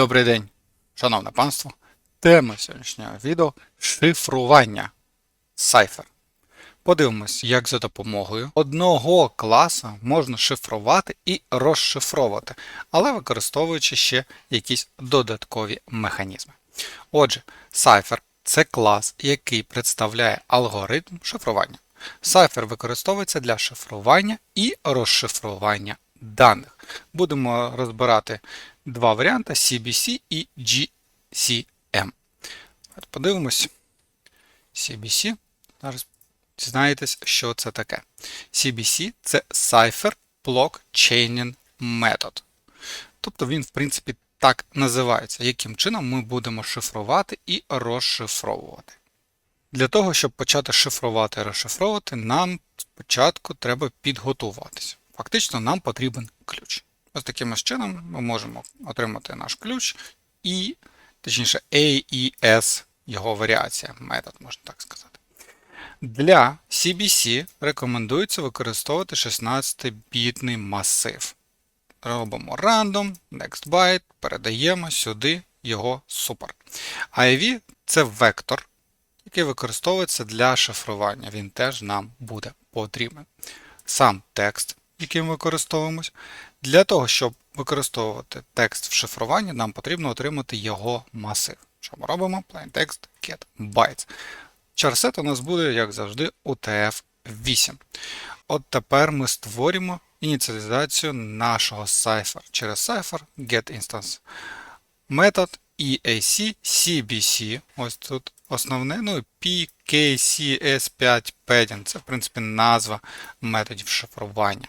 Добрий день, шановне панство. Тема сьогоднішнього відео шифрування Cypher. Подивимось, як за допомогою одного класу можна шифрувати і розшифровувати, але використовуючи ще якісь додаткові механізми. Отже, Cypher це клас, який представляє алгоритм шифрування. Cypher використовується для шифрування і розшифрування даних. Будемо розбирати два варіанти CBC і GCM. Подивимось. CBC. Зараз дізнаєтесь, що це таке. CBC це Cipher Block Chaining Method. Тобто він, в принципі, так називається, яким чином ми будемо шифрувати і розшифровувати. Для того, щоб почати шифрувати і розшифровувати, нам спочатку треба підготуватися. Фактично, нам потрібен ключ. Ось таким ось чином ми можемо отримати наш ключ і, точніше, AES, його варіація, метод, можна так сказати. Для CBC рекомендується використовувати 16-бітний масив. Робимо random, next byte, передаємо сюди його супер. IIV це вектор, який використовується для шифрування. Він теж нам буде потрібен. Сам текст, яким використовуємось. Для того, щоб використовувати текст в шифруванні, нам потрібно отримати його масив. Що ми робимо? plaintext get bytes. Чарсет у нас буде, як завжди, UTF-8. От тепер ми створимо ініціалізацію нашого Cypher через Cypher getInstance. Метод EAC CBC. Ось тут основне. Ну PKCS5 padding. Це, в принципі, назва методів шифрування.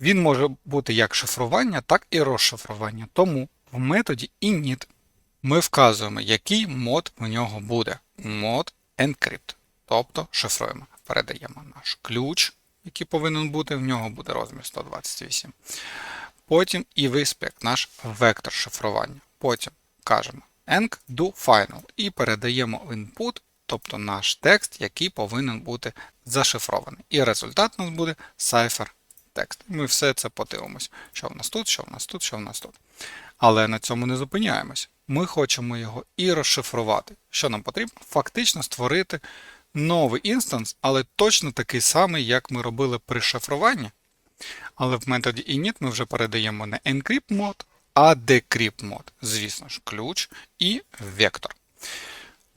Він може бути як шифрування, так і розшифрування. Тому в методі init ми вказуємо, який мод в нього буде. Мод encrypt. Тобто шифруємо. Передаємо наш ключ, який повинен бути, в нього буде розмір 128. Потім і виспект, наш вектор шифрування. Потім кажемо enc do final і передаємо input, тобто наш текст, який повинен бути зашифрований. І результат у нас буде cipher текст. Ми все це подивимось. Що в нас тут, що в нас тут, що в нас тут. Але на цьому не зупиняємось. Ми хочемо його і розшифрувати. Що нам потрібно? Фактично створити новий інстанс, але точно такий самий, як ми робили при шифруванні. Але в методі init ми вже передаємо не encrypt мод, а decrypt мод. Звісно ж, ключ і вектор.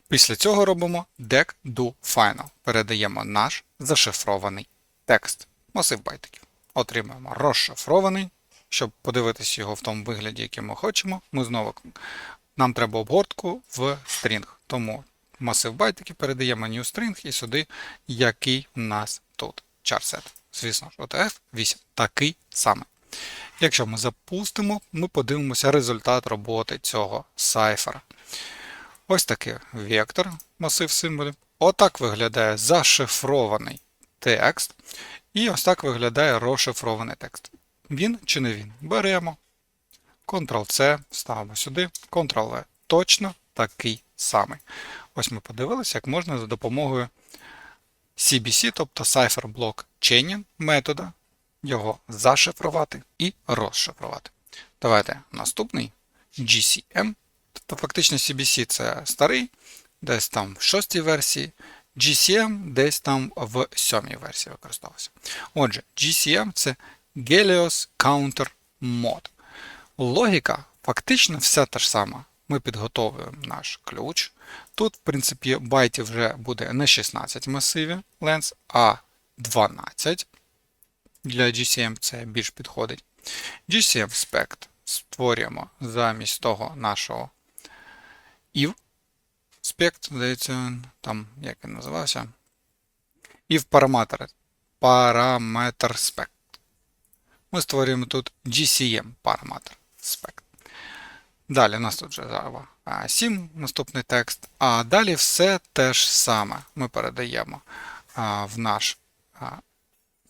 Після цього робимо dec do final. Передаємо наш зашифрований текст. Масив байтиків. Отримаємо розшифрований. Щоб подивитися його в тому вигляді, який ми хочемо, ми знову нам треба обгортку в стрінг. Тому масив байтиків передаємо new string і сюди, який у нас тут charset. Звісно ж, OTF 8 такий самий. Якщо ми запустимо, ми подивимося результат роботи цього сайфера. Ось такий вектор, масив символів. Отак виглядає зашифрований текст. І ось так виглядає розшифрований текст. Він чи не він? Беремо. Ctrl-C, ставимо сюди, Ctrl-V. Точно такий самий. Ось ми подивилися, як можна за допомогою CBC, тобто Cipher Block Chaining метода, його зашифрувати і розшифрувати. Давайте наступний GCM. Тобто фактично CBC це старий, десь там в шостій версії. GCM десь там в сьомій версії використовувався. Отже, GCM це Gelios Counter Mod. Логіка фактично вся та ж сама. Ми підготовуємо наш ключ. Тут, в принципі, байтів вже буде не 16 масивів Lens, а 12. Для GCM це більш підходить. GCM Spect створюємо замість того нашого IF. Спект, здається, там, як він називався. IF параметр. Параметр spect. Ми створюємо тут GCM параметр spect. Далі у нас тут вже Java 7, наступний текст. А далі все те ж саме. Ми передаємо в наш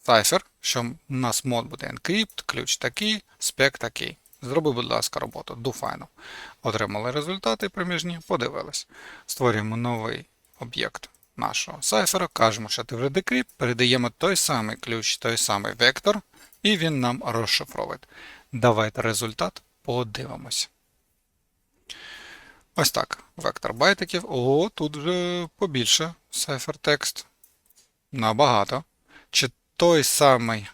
Cypher, що у нас мод буде encrypt, ключ такий, спек такий. Зроби, будь ласка, роботу do final. Отримали результати проміжні, подивились. Створюємо новий об'єкт нашого сайфера, кажемо, що ти вже decrypt, передаємо той самий ключ, той самий вектор, і він нам розшифровує. Давайте результат подивимося. Ось так. Вектор байтиків. О, тут вже побільше сайфертекст. Набагато. Той самий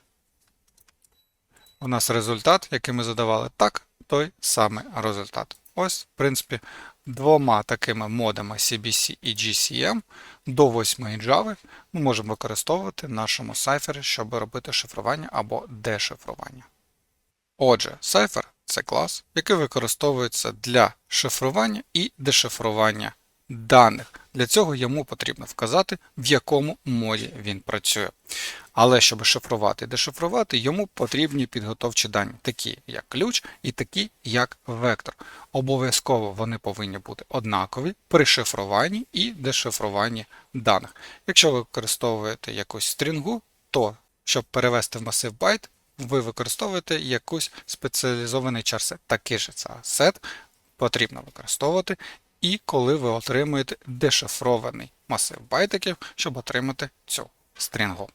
у нас результат, який ми задавали? Так, той самий результат. Ось, в принципі, двома такими модами CBC і GCM до 8 Java ми можемо використовувати в нашому сайфері, щоб робити шифрування або дешифрування. Отже, Cypher це клас, який використовується для шифрування і дешифрування даних. Для цього йому потрібно вказати, в якому моді він працює. Але щоб шифрувати і дешифрувати, йому потрібні підготовчі дані, такі як ключ і такі як вектор. Обов'язково вони повинні бути однакові при шифруванні і дешифруванні даних. Якщо ви використовуєте якусь стрінгу, то щоб перевести в масив байт, ви використовуєте якийсь спеціалізований чарсет. Такий же сет потрібно використовувати і коли ви отримуєте дешифрований масив байтиків, щоб отримати цю стрінгу.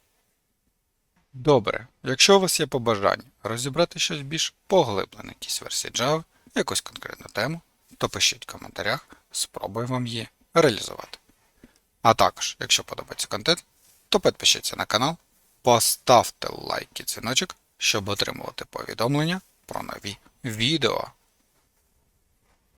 Добре, якщо у вас є побажання розібрати щось більш поглиблене якісь версії Java, якусь конкретну тему, то пишіть в коментарях, спробую вам її реалізувати. А також, якщо подобається контент, то підпишіться на канал, поставте лайк і дзвіночок, щоб отримувати повідомлення про нові відео.